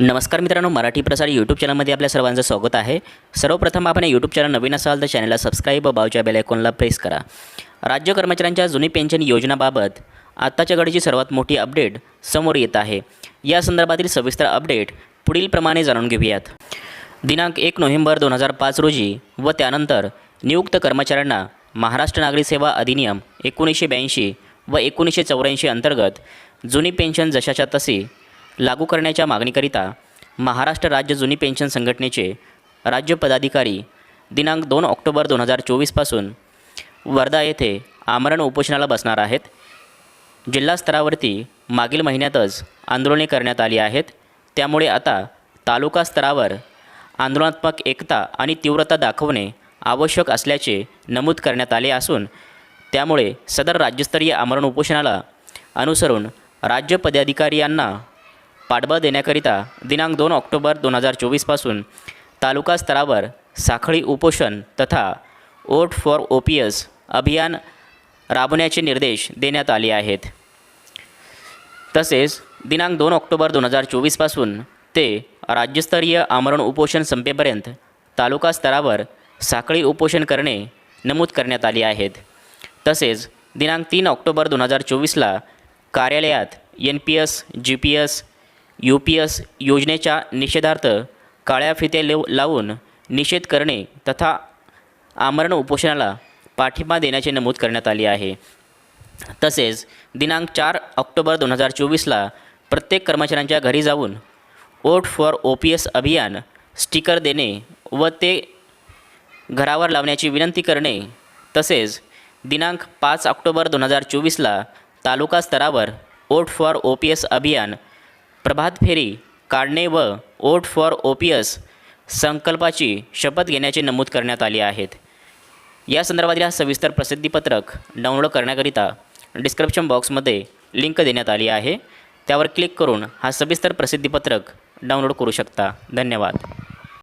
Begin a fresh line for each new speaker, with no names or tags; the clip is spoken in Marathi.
नमस्कार मित्रांनो मराठी प्रसार यूट्यूब चॅनलमध्ये आपल्या सर्वांचं स्वागत आहे. सर्वप्रथम आपण यूट्यूब चॅनल नवीन असाल तर चॅनलला सबस्क्राईब व बावच्या बेलायकॉनला प्रेस करा. राज्य कर्मचाऱ्यांच्या जुनी पेन्शन योजनाबाबत आत्ताच्या घडीची सर्वात मोठी अपडेट समोर येत आहे. या संदर्भातील सविस्तर अपडेट पुढीलप्रमाणे जाणून घेऊयात. दिनांक एक नोव्हेंबर दोन हजार पाच रोजी व त्यानंतर नियुक्त कर्मचाऱ्यांना महाराष्ट्र नागरी सेवा अधिनियम एकोणीसशे ब्याऐंशी व एकोणीसशे चौऱ्याऐंशी अंतर्गत जुनी पेन्शन जशाच्या तशी लागू करण्याच्या मागणीकरिता महाराष्ट्र राज्य जुनी पेन्शन संघटनेचे राज्य पदाधिकारी दिनांक दोन ऑक्टोबर दोन हजार चोवीसपासून वर्धा येथे आमरण उपोषणाला बसणार आहेत. जिल्हा स्तरावरती मागील महिन्यातच आंदोलने करण्यात आली आहेत. त्यामुळे आता तालुका स्तरावर आंदोलनात्मक एकता आणि तीव्रता दाखवणे आवश्यक असल्याचे नमूद करण्यात आले असून त्यामुळे सदर राज्यस्तरीय आमरण उपोषणाला अनुसरून राज्य पदाधिकारी यांना पाठबळ देण्याकरिता दिनांक दोन ऑक्टोबर दोन हजार चोवीसपासून तालुका स्तरावर साखळी उपोषण तथा vote for O P S अभियान राबवण्याचे निर्देश देण्यात आले आहेत. तसेच दिनांक दोन ऑक्टोबर दोन हजार चोवीसपासून ते राज्यस्तरीय आमरण उपोषण संपेपर्यंत तालुका स्तरावर साखळी उपोषण करणे नमूद करण्यात आले आहेत. तसेच दिनांक तीन ऑक्टोबर दोन हजार चोवीसला कार्यालयात N P S G P S U P S योजनेच्या निषेधार्थ काळ्या फिते लेव लावून निषेध करणे तथा आमरण उपोषणाला पाठिंबा देण्याचे नमूद करण्यात आले आहे. तसेच दिनांक चार ऑक्टोबर दोन हजार चोवीसला प्रत्येक कर्मचाऱ्यांच्या घरी जाऊन vote for O P S अभियान स्टिकर देणे व ते घरावर लावण्याची विनंती करणे तसेच दिनांक पाच ऑक्टोबर दोन हजार चोवीसला तालुका स्तरावर vote for O P S अभियान प्रभात फेरी काढणे व vote for O P S संकल्पाची शपथ घेण्याचे नमूद करण्यात आले आहेत. या संदर्भातील हा सविस्तर प्रसिद्धीपत्रक डाउनलोड करण्याकरिता डिस्क्रिप्शन बॉक्समध्ये लिंक देण्यात आली आहे. त्यावर क्लिक करून हा सविस्तर प्रसिद्धीपत्रक डाउनलोड करू शकता. धन्यवाद.